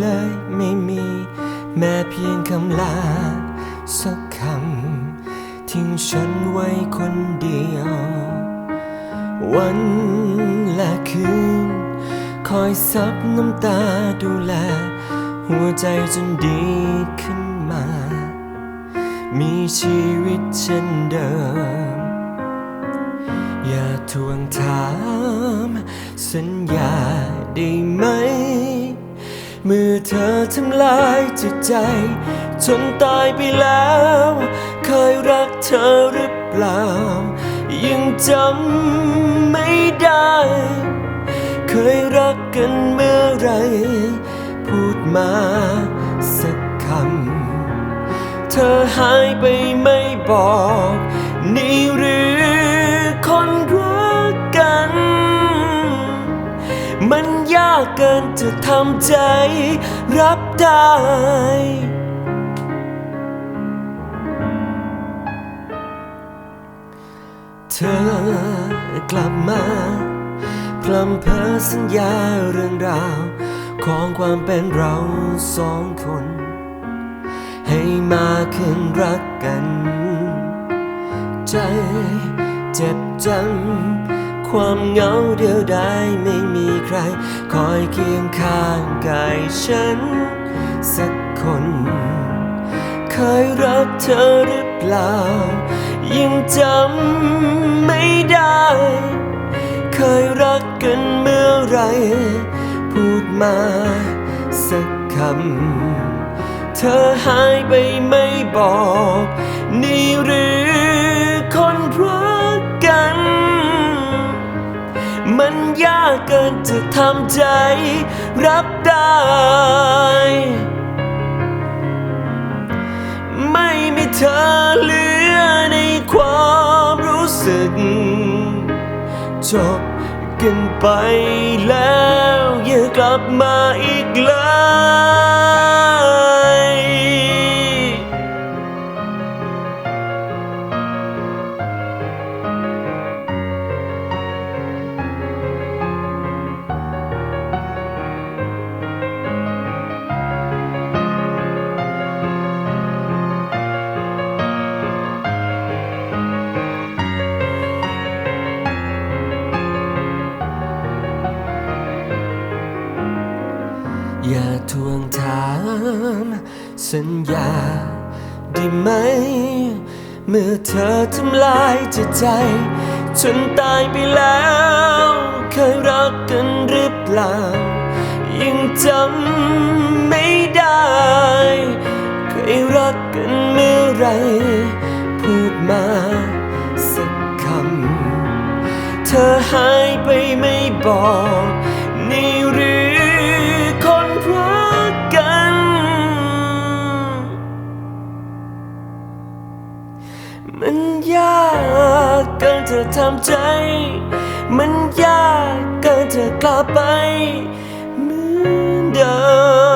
เลยไม่มี แม้เพียงคำลาสักคำ ทิ้งฉันไว้คนเดียว วันและคืน คอยซับน้ำตาดูแล หัวใจจนดีขึ้นมา มีชีวิตเช่นเดิม อย่าทวงถาม สัญญาได้ไหม เมื่อเธอทำลายจิตใจ จนตายไปแล้ว เคยรักเธอหรือเปล่า ยังจำไม่ได้ เคยรักกันเมื่อไร พูดมาสักคำ เธอหายไปไม่บอกากเกินจะทำใจรับได้ เธอกลับมาพลัมเพอสัญญาเรื่องราว ของความเป็นเราสองคน ให้มาคืนรักกัน ใจเจ็บจัง ความเหงาเดียวดายไม่มีใคร คอยเคียงข้างกายฉัน สักคน เคยรักเธอหรือเปล่า ยังจำไม่ได้ เคยรักกันเมื่อไร พูดมาสักคำ เธอหายไปไม่บอกนี่ เกินจะทำใจรับได้ ไม่มีเธอเหลือในความรู้สึก จบกันไปแล้วอย่ากลับมาอีกเลย สัญญาได้ไหม เมื่อเธอทำลายจิตใจจนตายไปแล้ว เคยรักกันหรือเปล่า ยังจำไม่ได้ เคยรักกันเมื่อไร พูดมาสักคำ เธอหายไปไม่บอก เธอทำใจ มันยากเกินเธอกลับไปเหมือนเดิม